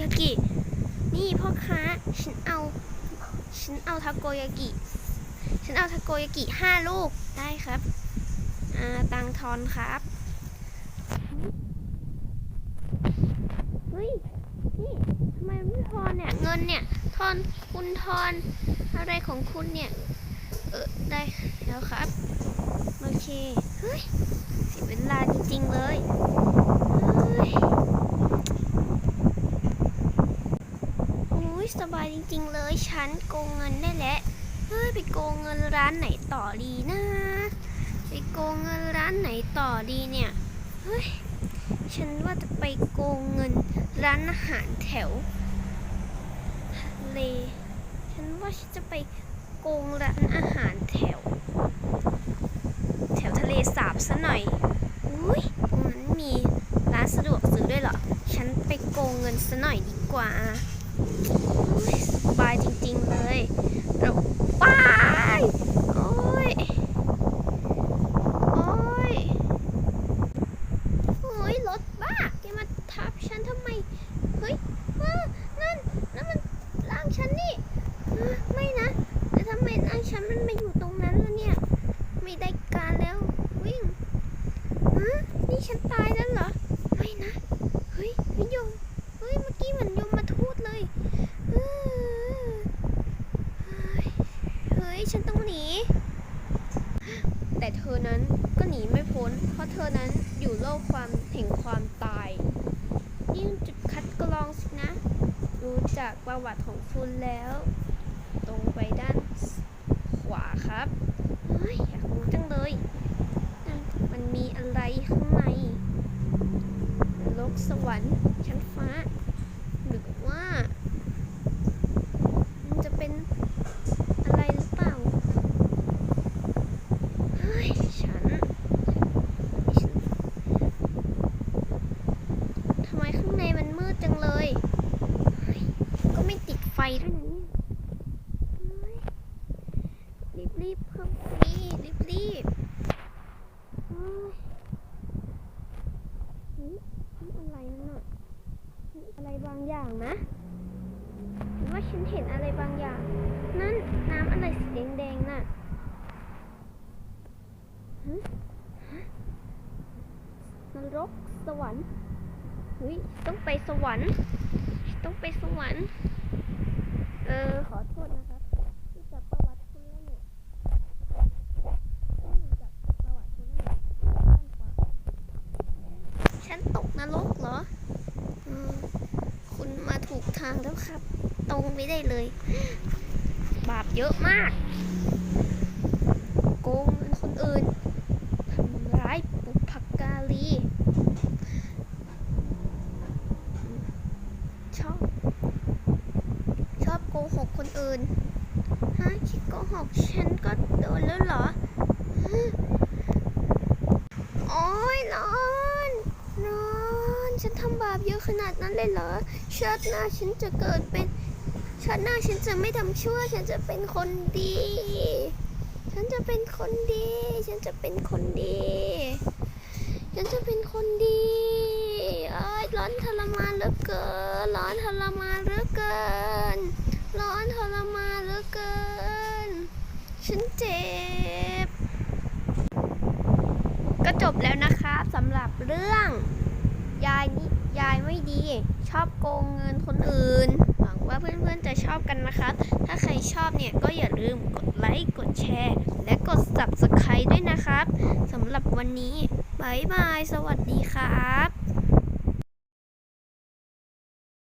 ยากิ นี่พ่อค้า ฉันเอา ฉันเอาทาโกยากิ ฉันเอาทาโกยากิห้าลูกได้ครับ อ่า ตังทอนครับ เฮ้ย นี่ทำไมไม่ทอนเนี่ย เงินเนี่ย ทอน คุณทอน อะไรของคุณเนี่ย เออ ได้แล้วครับ โอเค เฮ้ย เสียเวลาจริง ๆ เลย เฮ้ย โอ้ย สบายจริง ๆ เลยฉันโกงเงินได้แล้วเฮ้ยไปโกงเงินร้านไหนต่อดีนะไปโกงเงินร้านไหนต่อดีเนี่ยเฮ้ยฉันว่าจะไปโกงเงินร้านอาหารแถวทะเลฉันว่าฉันจะไปโกงร้านอาหารแถว แถวทะเลสาบซะหน่อยอุ้ยตรงนั้นมีร้านสะดวกซื้อด้วยเหรอ ฉันไปโกงเงินซะหน่อยดีกว่า สบายจริงๆเลยเราไปโอ้ยโอ้ยโอ้ยรถบ้าแกมาทับฉันทำไม เฮ้ยนั่นนั่นมันร่างฉันนี่ ไม่นะแต่ทำไมร่างฉันมันมาอยู่ตรงนั้นล่ะเนี่ย ไม่ได้การแล้ววิ่งฮะนี่ฉันตายแล้วเหรอ ไม่นะ เฮ้ยเฮ้ยยม เฮ้ย เมื่อกี้เหมันยมมาทูดเลยเออเฮ้ยเฮ้ย ฉันต้องหนี แต่เธ อนั้นก็หนีไม่พ้น เพราะเธอนั้นอยู่โลกความแห่งความตายนี่จุดคัดกรองสินะ รู้จากประวัติของคุณแล้ว ตรงไปด้านขวาครับเฮ้ยอยากรู้จังเลย มันมีอะไรข้างในนรกสวรรค์ชั้นฟ้า หรือว่า มันจะเป็นอะไรหรือเปล่า เฮ้ย ฉันฉันทำไมข้างในมันมืดจังเลยเฮ้ยก็ไม่ติดไฟด้วยนะเนี่ยเฮ้ย รีบรีบๆเข้านี่รีบรีบนี่อะไรนั่นน่ะอะไรบางอย่างนะว่าฉันเห็นอะไรบางอย่าง นั่นน้ำอะไรสีแดงๆน่ะฮะฮะนรกสวรรค์เฮ้ยต้องไปสวรรค์ ต้องไปสวรรค์ เออขอโทษนะครับที่จับประวัติคุณแล้วเนี่ยไม่รู้จักประวัติคุณแล้วเนี่ยด้านขวาฉันตกน รกเหรอคุณมาถูกทางแล้วครับ ตรงไปได้เลย บาปเยอะมาก โกงคนอื่นทำร้ายบุพการีชอบ ชอบโกหกคนอื่นฮะคิดโกหกฉันก็โดนแล้วเหรอฮะโอ้ยร้อนร้อนฉันทำบาปเยอะ ขนาดนั้นเลยเหรอชาติหน้าฉันจะเกิดเป็นชาติหน้าฉันจะไม่ทำชั่ว ฉันจะเป็นคนดี ฉันจะเป็นคนดี ฉันจะเป็นคนดี ฉันจะเป็นคนดีเอ้ยร้อนทรมานเหลือเกิน ร้อนทรมานเหลือเกิน ร้อนทรมานเหลือเกิน ฉันเจ็บ ก็จบแล้วนะครับสำหรับเรื่องยายน ดีชอบโกงเงินคนอื่น หวังว่าเพื่อนๆจะชอบกันนะครับ ถ้าใครชอบเนี่ยก็อย่าลืมกดไลค์ กดแชร์ และกด subscribe ด้วยนะครับสำหรับวันนี้บายบาย สวัสดีครับ